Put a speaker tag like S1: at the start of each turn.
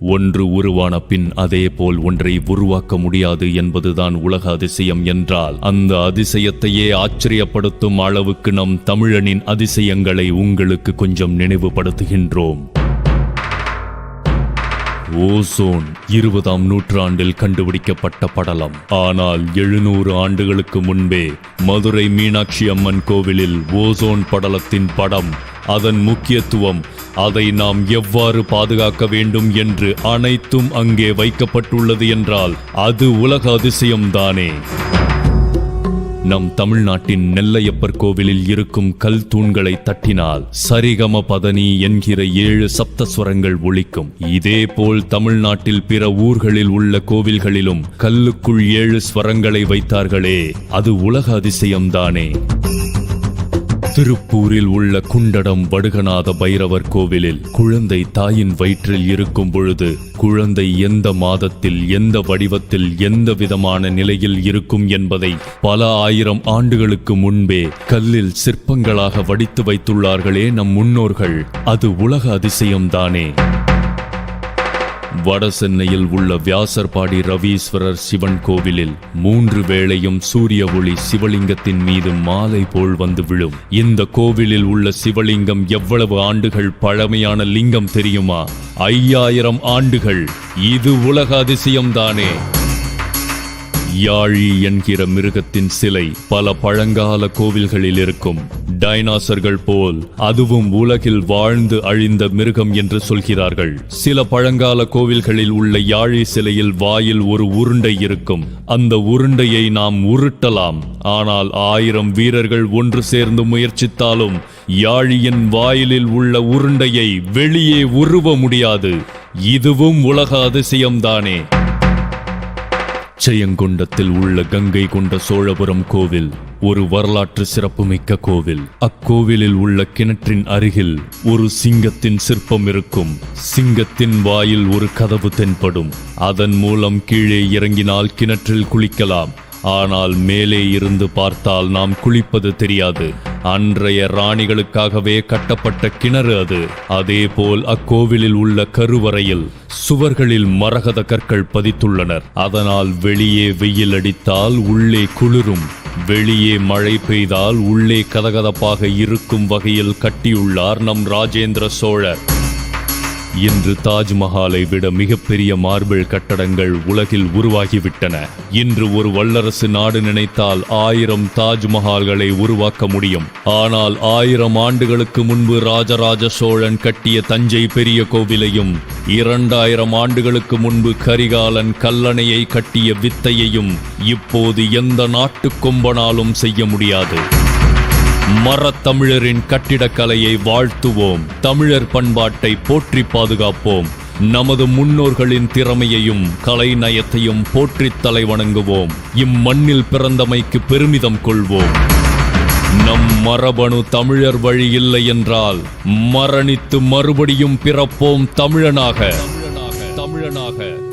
S1: ஒன்று உருவான பின் அதே போல் ஒன்றை உருவாக்க முடியாது என்பதுதான் உலக அதிசயம் என்றால் அந்த அதிசயத்தையே ஆச்சரியப்படுத்தும் அளவுக்கு நம் தமிழனின் அதிசயங்களை உங்களுக்கு கொஞ்சம் நினைவுபடுத்துகின்றோம். ஓசோன் இருபதாம் நூற்றாண்டில் கண்டுபிடிக்கப்பட்ட படலம். ஆனால் எழுநூறு ஆண்டுகளுக்கு முன்பே மதுரை மீனாட்சி அம்மன் கோவிலில் ஓசோன் படலத்தின் படம் அதன் முக்கியத்துவம் அதை நாம் எவ்வாறு பாதுகாக்க வேண்டும் என்று அனைத்தும் அங்கே வைக்கப்பட்டுள்ளது என்றால் அது உலக அதிசயம்தானே நம் தமிழ்நாட்டின் நெல்லையப்பர் கோவிலில் இருக்கும் கல் தூண்களை தட்டினால் சரிகம பதனி என்கிற ஏழு சப்தஸ்வரங்கள் ஒலிக்கும். இதேபோல் தமிழ்நாட்டில் பிற ஊர்களில் உள்ள கோவில்களிலும் கல்லுக்குள் ஏழு ஸ்வரங்களை வைத்தார்களே அது உலக அதிசயம்தானே திருப்பூரில் உள்ள குண்டடம் வடுகநாத பைரவர் கோவிலில் குழந்தை தாயின் வயிற்றில் இருக்கும் பொழுது குழந்தை எந்த மாதத்தில் எந்த வடிவத்தில் எந்த விதமான நிலையில் இருக்கும் என்பதை பல ஆயிரம் ஆண்டுகளுக்கு முன்பே கல்லில் சிற்பங்களாக வடித்து வைத்துள்ளார்களே நம் முன்னோர்கள். அது உலக அதிசயம்தானே. வட சென்னையில் உள்ள வியாசர்பாடி ரவீஸ்வரர் சிவன் கோவிலில் மூன்று வேளையும் சூரிய ஒளி சிவலிங்கத்தின் மீது மாலை போல் வந்து விழும். இந்த கோவிலில் உள்ள சிவலிங்கம் எவ்வளவு ஆண்டுகள் பழமையான லிங்கம் தெரியுமா? ஐயாயிரம் ஆண்டுகள். இது உலக அதிசயம்தானே. யாழி என்கிற மிருகத்தின் சிலை பல பழங்கால கோவில்களில் இருக்கும் டைனாசர்கள் போல் அதுவும் உலகில் வாழ்ந்து அழிந்த மிருகம் என்று சொல்கிறார்கள். சில பழங்கால கோவில்களில் உள்ள யாழி சிலையில் வாயில் ஒரு உருண்டை இருக்கும். அந்த உருண்டையை நாம் உருட்டலாம். ஆனால் ஆயிரம் வீரர்கள் ஒன்று சேர்ந்து முயற்சித்தாலும் யாழியின் வாயிலில் உள்ள உருண்டையை வெளியே உருவ முடியாது. இதுவும் உலக அதிசயம்தானே. ஜெயங்கொண்டத்தில் உள்ள கங்கை கொண்ட சோழபுரம் கோவில் ஒரு வரலாற்று சிறப்புமிக்க கோவில். அக்கோவிலில் உள்ள கிணற்றின் அருகில் ஒரு சிங்கத்தின் சிற்பம் இருக்கும். சிங்கத்தின் வாயில் ஒரு கதவு தென்படும். அதன் மூலம் கீழே இறங்கினால் கிணற்றில் குளிக்கலாம். ஆனால் மேலே இருந்து பார்த்தால் நாம் குளிப்பது தெரியாது. அன்றைய ராணிகளுக்காகவே கட்டப்பட்ட கிணறு அது. அதேபோல் அக்கோவிலில் உள்ள கருவறையில் சுவர்களில் மரகத கற்கள் பதித்துள்ளனர். அதனால் வெளியே வெயில் அடித்தால் உள்ளே குளிரும். வெளியே மழை பெய்தால் உள்ளே கதகதப்பாக இருக்கும் வகையில் கட்டியுள்ளார் நம் ராஜேந்திர சோழர். இன்று தாஜ்மஹாலை விட மிகப்பெரிய மார்பிள் கட்டடங்கள் உலகில் உருவாகிவிட்டன. இன்று ஒரு வல்லரசு நாடு நினைத்தால் ஆயிரம் தாஜ்மஹால்களை உருவாக்க முடியும். ஆனால் ஆயிரம் ஆண்டுகளுக்கு முன்பு ராஜராஜ சோழன் கட்டிய தஞ்சை பெரிய கோவிலையும் இரண்டாயிரம் ஆண்டுகளுக்கு முன்பு கரிகாலன் கல்லணையை கட்டிய வித்தையையும் இப்போது எந்த நாட்டு கொம்பனாலும் செய்ய முடியாது. மரத்தமிழரின் கட்டிடக்கலையை வாழ்த்துவோம். தமிழர் பண்பாட்டை போற்றி பாதுகாப்போம். நமது முன்னோர்களின் திறமையையும் கலைநயத்தையும் போற்றித் தலை வணங்குவோம். இம்மண்ணில் பிறந்தமைக்கு பெருமிதம் கொள்வோம். நம் மரபணு தமிழர் வழி இல்லை என்றால் மரணித்து மறுபடியும் பிறப்போம் தமிழனாக. தமிழனாக.